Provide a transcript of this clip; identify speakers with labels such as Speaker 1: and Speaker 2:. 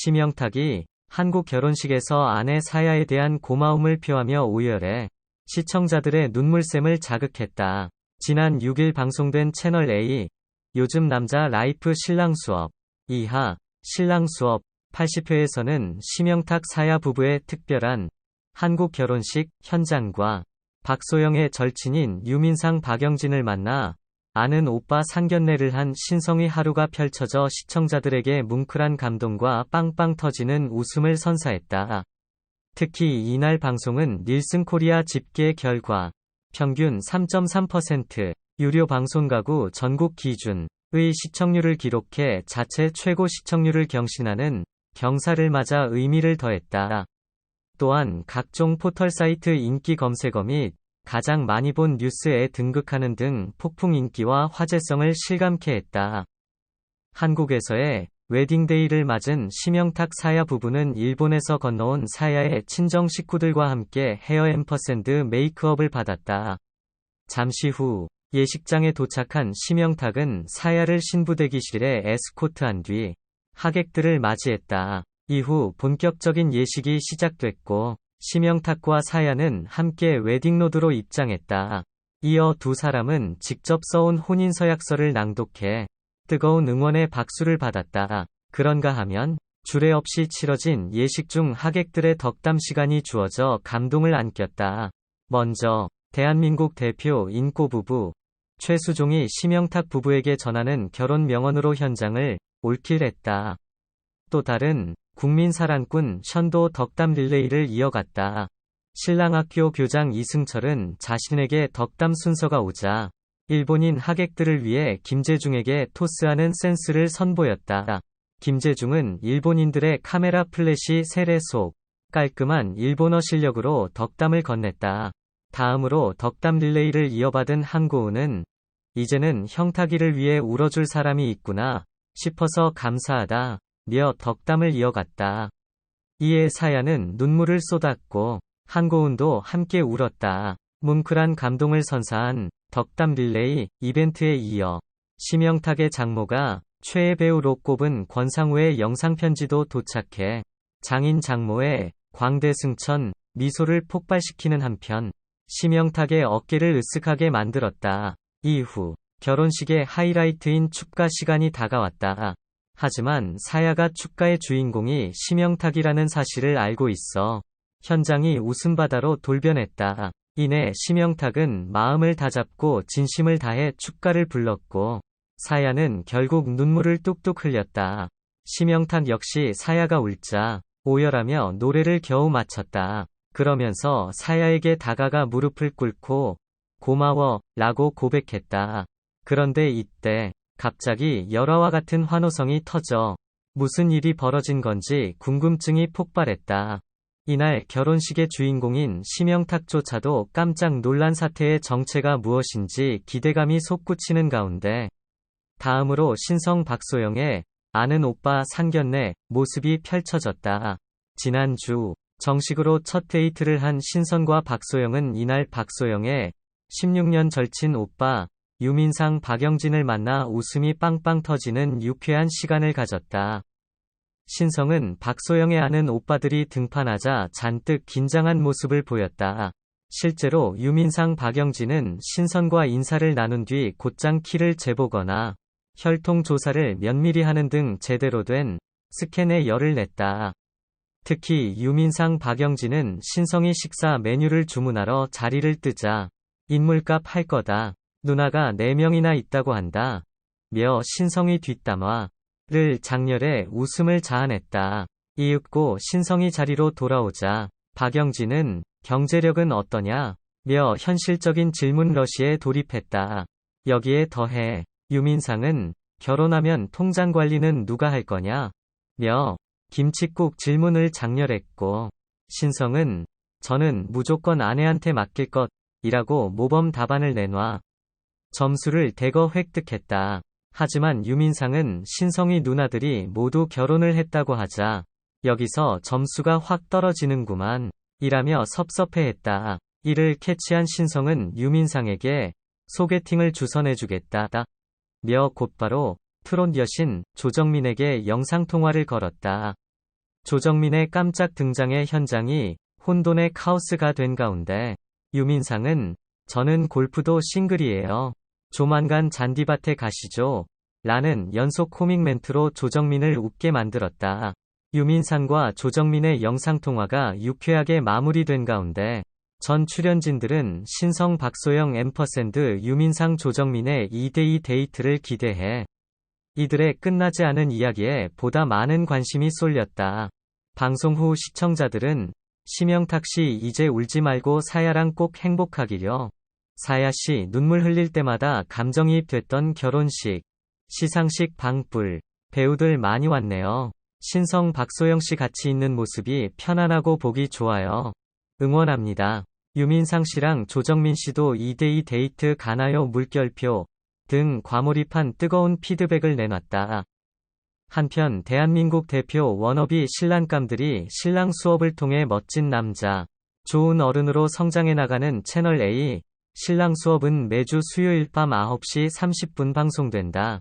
Speaker 1: 심영탁이 한국 결혼식에서 아내 사야에 대한 고마움을 표하며 오열해 시청자들의 눈물샘을 자극했다. 지난 6일 방송된 채널A 요즘 남자 라이프 신랑 수업 2하 신랑 수업 80회에서는 심영탁 사야 부부의 특별한 한국 결혼식 현장과 박소영의 절친인 유민상 박영진을 만나 아는 오빠 상견례를 한 신성의 하루가 펼쳐져 시청자들에게 뭉클한 감동과 빵빵 터지는 웃음을 선사했다. 특히 이날 방송은 닐슨 코리아 집계 결과 평균 3.3% 유료 방송 가구 전국 기준의 시청률을 기록해 자체 최고 시청률을 경신하는 경사를 맞아 의미를 더했다. 또한 각종 포털 사이트 인기 검색어 및 가장 많이 본 뉴스에 등극하는 등 폭풍 인기와 화제성을 실감케 했다. 한국에서의 웨딩데이를 맞은 심영탁 사야 부부는 일본에서 건너온 사야의 친정 식구들과 함께 헤어 앰퍼샌드 메이크업을 받았다. 잠시 후 예식장에 도착한 심영탁은 사야를 신부 대기실에 에스코트한 뒤 하객들을 맞이했다. 이후 본격적인 예식이 시작됐고 심영탁과 사야는 함께 웨딩로드로 입장했다. 이어 두 사람은 직접 써온 혼인서약서를 낭독해 뜨거운 응원의 박수를 받았다. 그런가 하면 주례 없이 치러진 예식 중 하객들의 덕담 시간이 주어져 감동을 안겼다. 먼저 대한민국 대표 인꼬 부부 최수종이 심영탁 부부에게 전하는 결혼 명언으로 현장을 올킬했다. 또 다른 국민 사랑꾼 션도 덕담 릴레이를 이어갔다. 신랑학교 교장 이승철은 자신에게 덕담 순서가 오자 일본인 하객들을 위해 김재중에게 토스하는 센스를 선보였다. 김재중은 일본인들의 카메라 플래시 세례 속 깔끔한 일본어 실력으로 덕담을 건넸다. 다음으로 덕담 릴레이를 이어받은 한고은은 이제는 형탁이를 위해 울어줄 사람이 있구나 싶어서 감사하다. 며 덕담을 이어갔다. 이에 사야는 눈물을 쏟았고 한고은도 함께 울었다. 뭉클한 감동을 선사한 덕담 릴레이 이벤트에 이어 심영탁의 장모가 최애 배우로 꼽은 권상우의 영상편지도 도착해 장인 장모의 광대승천 미소를 폭발시키는 한편 심영탁의 어깨를 으쓱하게 만들었다. 이후 결혼식의 하이라이트인 축가 시간이 다가왔다. 하지만 사야가 축가의 주인공이 심영탁이라는 사실을 알고 있어 현장이 웃음바다로 돌변했다. 이내 심영탁은 마음을 다잡고 진심을 다해 축가를 불렀고 사야는 결국 눈물을 뚝뚝 흘렸다. 심영탁 역시 사야가 울자 오열하며 노래를 겨우 마쳤다. 그러면서 사야에게 다가가 무릎을 꿇고 고마워 라고 고백했다. 그런데 이때 갑자기 열화와 같은 환호성이 터져 무슨 일이 벌어진 건지 궁금증이 폭발했다. 이날 결혼식의 주인공인 심영탁조차도 깜짝 놀란 사태의 정체가 무엇인지 기대감이 솟구치는 가운데 다음으로 신성 박소영의 아는 오빠 상견례 모습이 펼쳐졌다. 지난주 정식으로 첫 데이트를 한 신선과 박소영은 이날 박소영의 16년 절친 오빠 유민상 박영진을 만나 웃음이 빵빵 터지는 유쾌한 시간을 가졌다. 신성은 박소영의 아는 오빠들이 등판하자 잔뜩 긴장한 모습을 보였다. 실제로 유민상 박영진은 신선과 인사를 나눈 뒤 곧장 키를 재보거나 혈통 조사를 면밀히 하는 등 제대로 된 스캔에 열을 냈다. 특히 유민상 박영진은 신성이 식사 메뉴를 주문하러 자리를 뜨자 인물값 할 거다. 누나가 4명이나 있다고 한다. 며 신성이 뒷담화를 장렬해 웃음을 자아냈다. 이윽고 신성이 자리로 돌아오자 박영진은 경제력은 어떠냐? 며 현실적인 질문 러시에 돌입했다. 여기에 더해 유민상은 결혼하면 통장 관리는 누가 할 거냐? 며 김칫국 질문을 장렬했고 신성은 저는 무조건 아내한테 맡길 것 이라고 모범 답안을 내놔 점수를 대거 획득했다. 하지만 유민상은 신성이 누나들이 모두 결혼을 했다고 하자 여기서 점수가 확 떨어지는구만 이라며 섭섭해했다. 이를 캐치한 신성은 유민상에게 소개팅을 주선해주겠다. 며 곧바로 트롯 여신 조정민에게 영상통화를 걸었다. 조정민의 깜짝 등장의 현장이 혼돈의 카오스가 된 가운데 유민상은 저는 골프도 싱글이에요. 조만간 잔디밭에 가시죠. 라는 연속 코믹 멘트로 조정민을 웃게 만들었다. 유민상과 조정민의 영상통화가 유쾌하게 마무리된 가운데 전 출연진들은 신성 박소영 앰퍼샌드 유민상 조정민의 2대2 데이트를 기대해 이들의 끝나지 않은 이야기에 보다 많은 관심이 쏠렸다. 방송 후 시청자들은 심영탁 씨 이제 울지 말고 사야랑 꼭 행복하기려. 사야 씨 눈물 흘릴 때마다 감정이입 됐던 결혼식, 시상식 방불, 배우들 많이 왔네요. 신성 박소영 씨 같이 있는 모습이 편안하고 보기 좋아요. 응원합니다. 유민상 씨랑 조정민 씨도 2대2 데이트 가나요 물결표 등 과몰입한 뜨거운 피드백을 내놨다. 한편 대한민국 대표 워너비 신랑감들이 신랑 수업을 통해 멋진 남자, 좋은 어른으로 성장해 나가는 채널 A, 신랑 수업은 매주 수요일 밤 9시 30분 방송된다.